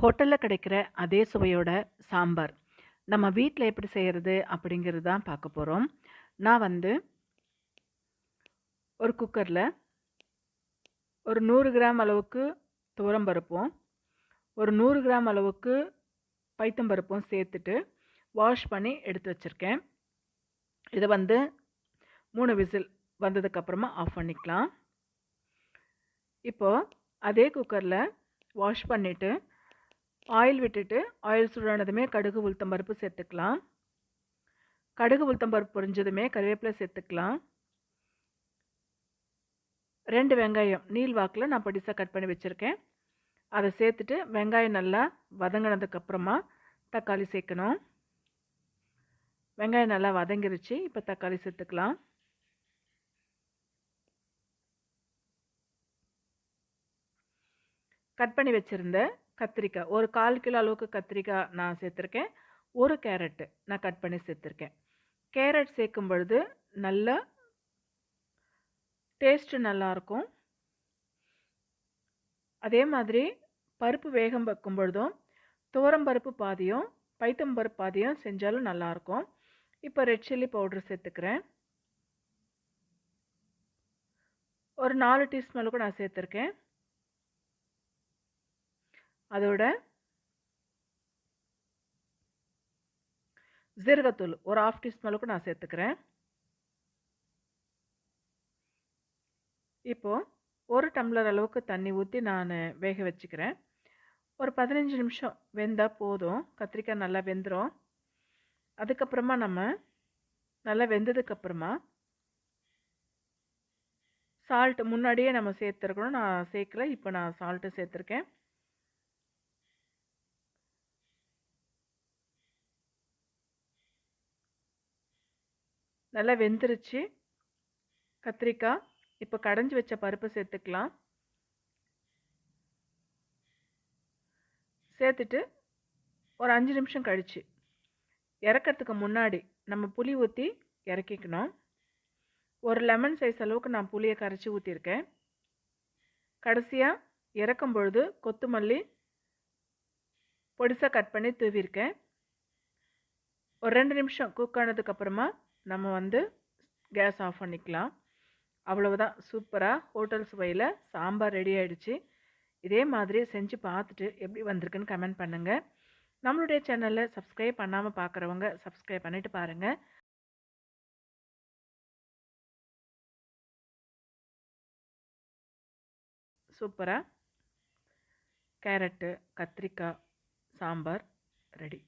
ஹோட்டலில் கிடைக்கிற அதே சுவையோட சாம்பார். நம்ம வீட்டில் எப்படி செய்கிறது அப்படிங்கிறது தான் பார்க்க போகிறோம் நான் வந்து ஒரு குக்கரில் ஒரு நூறு கிராம் அளவுக்கு துவரம் பருப்போம் ஒரு நூறு கிராம் அளவுக்கு பைத்தம்பருப்பும் சேர்த்துட்டு வாஷ் பண்ணி எடுத்து வச்சுருக்கேன். இதை வந்து மூணு விசில் வந்ததுக்கப்புறமா ஆஃப் பண்ணிக்கலாம். இப்போது அதே குக்கரில் வாஷ் பண்ணிவிட்டு ஆயில் விட்டுட்டு ஆயில் சுடானதுமே கடுகு உளுத்தம்பருப்பு சேர்த்துக்கலாம். கடுகு உளுத்தம்பருப்பு பொரிஞ்சதுமே கருவேப்பிலை சேர்த்துக்கலாம். ரெண்டு வெங்காயம் நீல் வாக்கில் நான் பொடிசாக கட் பண்ணி வச்சுருக்கேன். அதை சேர்த்துட்டு வெங்காயம் நல்லா வதங்கினதுக்கப்புறமா தக்காளி சேர்க்கணும். வெங்காயம் நல்லா வதங்கிருச்சு இப்போ தக்காளி சேர்த்துக்கலாம். கட் பண்ணி வச்சுருந்த கத்திரிக்காய். ஒரு கால் கிலோ அளவுக்கு கத்திரிக்காய் நான் சேர்த்துருக்கேன். ஒரு கேரட்டு நான் கட் பண்ணி சேர்த்துருக்கேன். கேரட் சேர்க்கும் பொழுது நல்ல டேஸ்ட்டு நல்லாயிருக்கும் அதே மாதிரி பருப்பு வேகம் வைக்கும் பொழுதும் துவரம்பருப்பு பாதியும் பைத்தம்பருப்பு பாதியும் செஞ்சாலும் நல்லாயிருக்கும் இப்போ ரெட் சில்லி பவுட்ரு சேர்த்துக்கிறேன். ஒரு நாலு டீஸ்பூன் அளவுக்கு நான் சேர்த்துருக்கேன். அதோட ஜீரகத்தூள் ஒரு ஆஃப் டீஸ்பூன் அளவுக்கு நான் சேர்த்துக்கிறேன். இப்போது ஒரு டம்ளர் அளவுக்கு தண்ணி ஊற்றி நான் வேக வச்சுக்கிறேன். ஒரு பதினஞ்சு நிமிஷம் வெந்தால் போதும். கத்திரிக்காய் நல்லா வெந்துடும் அதுக்கப்புறமா நம்ம நல்லா வெந்ததுக்கப்புறமா சால்ட் முன்னாடியே நம்ம சேர்த்துருக்கணும். நான் சேர்க்கல இப்போ நான் சால்ட்டு சேர்த்துருக்கேன். நல்லா வெந்துருச்சு. கத்திரிக்காய் இப்போ கடைஞ்சி வச்ச பருப்பு சேர்த்துக்கலாம். சேர்த்துட்டு ஒரு அஞ்சு நிமிஷம் கழித்து இறக்கிறதுக்கு முன்னாடி நம்ம புளி ஊற்றி இறக்கிக்கணும். ஒரு லெமன் சைஸ் அளவுக்கு நான் புளியை கரைச்சி ஊற்றிருக்கேன் கடைசியாக இறக்கும் பொழுது கொத்துமல்லி பொடிசாக கட் பண்ணி தூவிருக்கேன் ஒரு ரெண்டு நிமிஷம் குக் ஆனதுக்கப்புறமா நம்ம வந்து கேஸ் ஆஃப் பண்ணிக்கலாம். அவ்வளவுதான். சூப்பராக ஹோட்டல் சுவையில் சாம்பார் ரெடி ஆகிடுச்சு இதே மாதிரி செஞ்சு பார்த்துட்டு எப்படி வந்திருக்குன்னு கமெண்ட் பண்ணுங்கள் நம்மளுடைய சேனலில் சப்ஸ்கிரைப் பண்ணாமல் பார்க்குறவங்க சப்ஸ்கிரைப் பண்ணிவிட்டு பாருங்கள் சூப்பராக கேரட்டு கத்திரிக்காய் சாம்பார் ரெடி